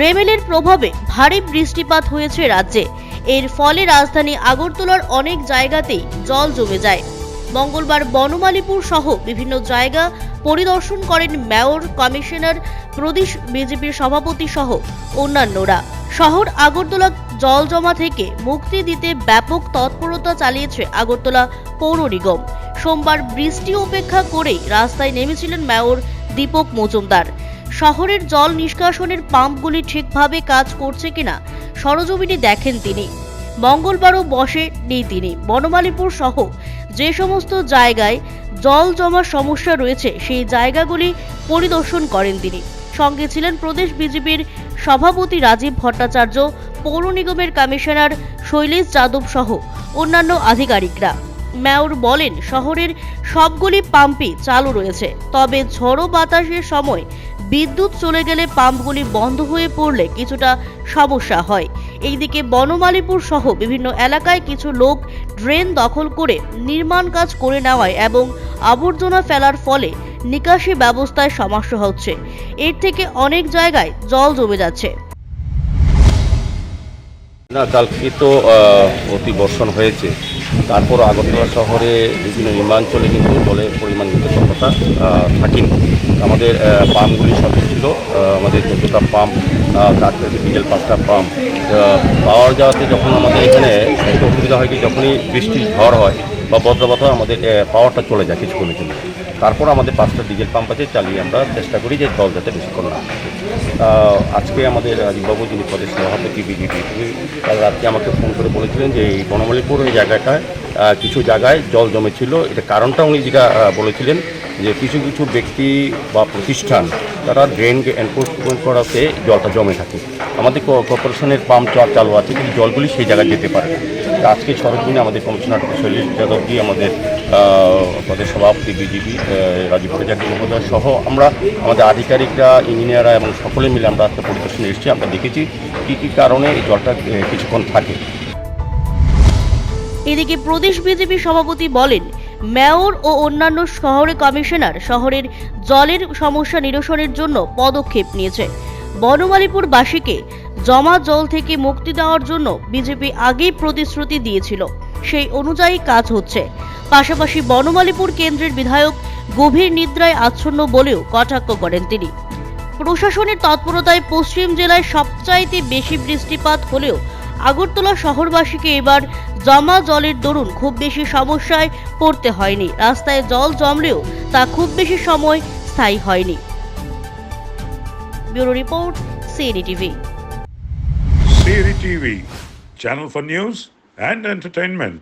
রেমেলের প্রভাবে ভারী বৃষ্টিপাত হয়েছে রাজ্যে। এর ফলে রাজধানী আগরতলার অনেক জায়গাতেই জল জমে যায়। মঙ্গলবার বনমালীপুর সহ বিভিন্ন জায়গা পরিদর্শন করেন মেয়র, কমিশনার, প্রদেশ বিজেপির সভাপতি সহ অন্যান্যরা। শহর আগরতলা জল জমা থেকে মুক্তি দিতে ব্যাপক তৎপরতা চালিয়েছে আগরতলা পৌর নিগম। সোমবার বৃষ্টি উপেক্ষা করেই রাস্তায় নেমেছিলেন মেয়র দীপক মজুমদার। শহরের জল নিষ্কাশনের পাম্পগুলি ঠিকভাবে কাজ করছে কিনা সরজমিনে দেখেন তিনি। মঙ্গলবারও বসে নেই তিনি। বনমালীপুর সহ যে সমস্ত জায়গায় জল জমার সমস্যা রয়েছে, সেই জায়গাগুলি পরিদর্শন করেন তিনি। সঙ্গে ছিলেন প্রদেশ বিজেপির সভাপতি রাজীব ভট্টাচার্য, পৌর নিগমের কমিশনার শৈলেশ যাদব সহ অন্যান্য আধিকারিকরা। মেয়র বলেন, শহরের সবগুলি পাম্পই চালু রয়েছে, তবে ঝড়ো বাতাসের সময় বিদ্যুৎ চলে গেলে পাম্পগুলি বন্ধ হয়ে পড়লে কিছুটা সমস্যা হয়। এইদিকে বনমালীপুর সহ বিভিন্ন এলাকায় কিছু লোক ড্রেন দখল করে নির্মাণ কাজ করে নেওয়ায় এবং আবর্জনা ফেলার ফলে নিকাশি ব্যবস্থায় সমস্যা হচ্ছে। এর থেকে অনেক জায়গায় জল জমে যাচ্ছে। না, কালকে তো অতি বর্ষণ হয়েছে। তারপর আগরতলা শহরে বিভিন্ন নির্মাঞ্চলে কিন্তু জলের পরিমাণ ততটা থাকেনি। আমাদের পাম্পগুলি সবই ছিল আমাদের চোদ্দোটা পাম্প তার থেকে ডিজেল পাঁচটা পাম্প পাওয়ার যাওয়াতে যখন আমাদের এখানে একটু অসুবিধা হয় কি, যখনই বৃষ্টি ঝড় হয় বা বজ্রপাত আমাদের পাওয়ারটা চলে যায় কিছুক্ষণের জন্য। তারপর আমাদের পাঁচটা ডিজেল পাম্প আছে, চালিয়ে আমরা চেষ্টা করি যে জল যাতে বেশিক্ষণ না আজকে আমাদের রাজীববাবু, যিনি প্রদেশ সভাপতি বিজেপি কাল রাত্রে আমাকে ফোন করে বলেছিলেন যে এই বনমালীপুর এই জায়গাটায় কিছু জায়গায় জল জমেছিল। এটা কারণটা উনি যেটা বলেছিলেন যে কিছু কিছু ব্যক্তি বা প্রতিষ্ঠান তারা ড্রেনকে এনফোর্সমেন্ট করাতে জলটা জমে থাকে। আমাদের কর্পোরেশনের পাম্প চা- চালু আছে, কিন্তু জলগুলি সেই জায়গায় যেতে পারে আজকে সরজমিনে আমাদের কমিশনার শৈলেশ যাদবজি, আমাদের প্রদেশ সভাপতি বিজেপি রাজীব প্রজাপতি মহোদয় সহ আমরা, আমাদের আধিকারিকরা, ইঞ্জিনিয়াররা এবং সকলে মিলে আমরা একটা পরিদর্শনে এসেছি। আমরা দেখেছি কী কী কারণে এই জলটা কিছুক্ষণ থাকে। এদিকে প্রদেশ বিজেপি সভাপতি বলেন, মেয়র ও অন্যান্য শহরে কমিশনার শহরের জলের সমস্যা নিরসনের জন্য পদক্ষেপ নিয়েছে। বনমালীপুরবাসীকে জমা জল থেকে মুক্তি দেওয়ার জন্য বিজেপি আগেই প্রতিশ্রুতি দিয়েছিল। সেই অনুযায়ী কাজ হচ্ছে। পাশাপাশি বনমালীপুর কেন্দ্রের বিধায়ক গভীর নিদ্রায় আচ্ছন্ন বলেও কটাক্ষ করেন তিনি। প্রশাসনের তৎপরতায় পশ্চিম জেলায় সবচাইতে বেশি বৃষ্টিপাত হলেও আগরতলা শহরবাসীকে এবার জমা জলের দরুন খুব বেশি সমস্যায় পড়তে হয়নি। রাস্তায় জল জমলেও তা খুব বেশি সময় স্থায়ী হয়নি। Bureau report CNE TV. Siri TV, channel for news and entertainment.